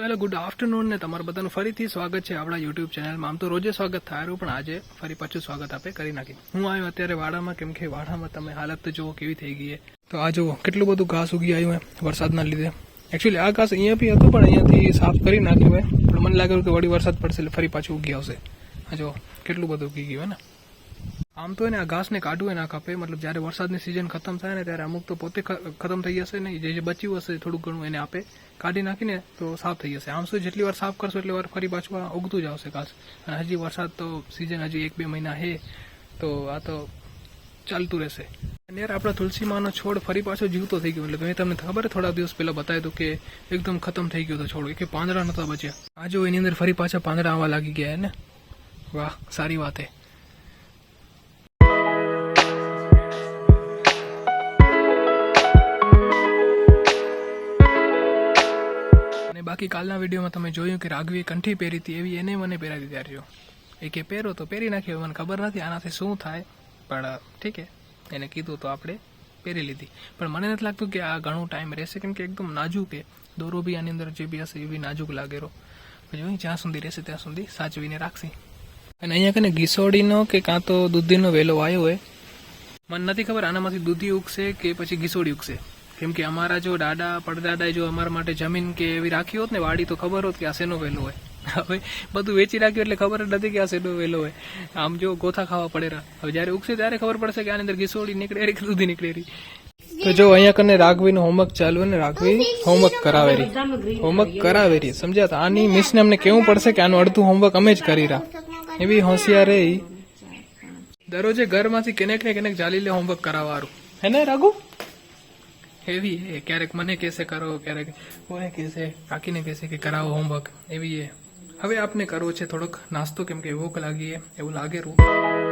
So hello good afternoon ને તમારું બધાનું ફરીથી સ્વાગત છે આપણા યુટ્યુબ ચેનલમાં આમ તો રોજે સ્વાગત થારું પણ આજે ફરી પાછું સ્વાગત આપે કરી નાખી હું આવ્યો અત્યારે વાડામાં, કેમ કે વાડામાં તમે હાલત તો જુઓ કેવી થઈ ગઈ તો આ જુઓ, કેટલું બધું ઘાસ ઉગી આવ્યું હે વરસાદના લીધે. એકચ્યુઅલી આ ઘાસ અહીંયા બી હતું, પણ અહીંયાથી સાફ કરી નાખ્યું હોય પણ મને લાગ્યું કે વળી વરસાદ પડશે એટલે ફરી પાછું ઉગી આવશે. આ જુઓ, કેટલું બધું ઉગી ગયું હે ને. આમ તો એને આ ઘાસને કાઢવું ના ખપે મતલબ જ્યારે વરસાદની સિઝન ખતમ થાય ને ત્યારે અમુક તો પોતે ખતમ થઈ જશે ને જે જે બચ્યું હશે થોડું ઘણું એને આપે. કાઢી નાખીને તો સાફ થઈ જશે. આમ શું જેટલી વાર સાફ કરશો એટલી વાર ફરી પાછું આ ઉગતું જ આવશે ઘાસ. અને હજી વરસાદ તો સિઝન હજી એક બે મહિના હે, તો આ તો ચાલતું રહેશે. અને યાર આપણા તુલસીમાંનો છોડ ફરી પાછો જીવતો થઈ ગયો. એટલે મેં તમને ખબર છે, થોડા દિવસ પહેલાં બતાવ્યું હતું કે એકદમ ખતમ થઈ ગયો હતો છોડ. કે પાંદડા નહોતા બચ્યા. આ એની અંદર ફરી પાછા પાંદડા આવવા લાગી ગયા ને? વાહ, સારી વાત હે. બાકી કાલના વિડીયોમાં તમે જોયું કે રાઘવીએ કંઠી પહેરી હતી એવી એને મને પહેરાવી ત્યારે જો એ કે પહેરો તો પહેરી નાખી, મને ખબર નથી આનાથી શું થાય, પણ ઠીક હે. એને કીધું તો આપણે પહેરી લીધી. પણ મને નથી લાગતું કે આ ઘણું ટાઈમ રહેશે, કેમ કે એકદમ નાજુક છે દોરો બી આની અંદર જે બી હશે એ બી નાજુક લાગેલો પછી જ્યાં સુધી રહેશે ત્યાં સુધી સાચવીને રાખશી. અને અહીંયા કને ઘીસોડીનો કે કાં તો દૂધીનો વેલો આવ્યો હોય મને નથી ખબર આનામાંથી દૂધી ઉગશે કે પછી ઘીસોડી ઉગશે. કેમ કે અમારા જો દાદા પડદાદાએ જો અમારા માટે જમીન કે એવી રાખી હોત ને, વાડી, તો ખબર હોત કે આ શેનો વેલો હોય. હવે બધું વેચી રાખ્યું એટલે ખબર જ નથી કે આ શેનો વેલો હોય. આમ જો ગોથા ખાવા પડેરા હવે જ્યારે ઉગશે ત્યારે ખબર પડશે કે આની અંદર ઘીસોડી નીકળે રહી દૂધી નીકળે રહી. તો જો અહીંયા કને રાઘવીનું હોમવર્ક ચાલુ ને રાઘવી હોમવર્ક કરાવે રહી. હોમવર્ક કરાવે રહી. સમજ્યા આની મિસને અમને કેવું પડશે કે આનું અડધું હોમવર્ક અમે જ કરી રહ્યા. એવી હોશિયાર રહી દરરોજે ઘરમાંથી કેનેક ને કેનેક ચાલી લે હોમવર્ક કરાવવાનું હે ને, રાઘુ? એવી એ ક્યારેક મને કહેશે કરો, ક્યારેક કોને કહેશે, કાકીને કહેશે કે કરાવો હોમવર્ક એવી એ હવે આપને કરવો છે થોડોક નાસ્તો, કેમ કે ભૂખ લાગીએ એવું લાગે લાગેરું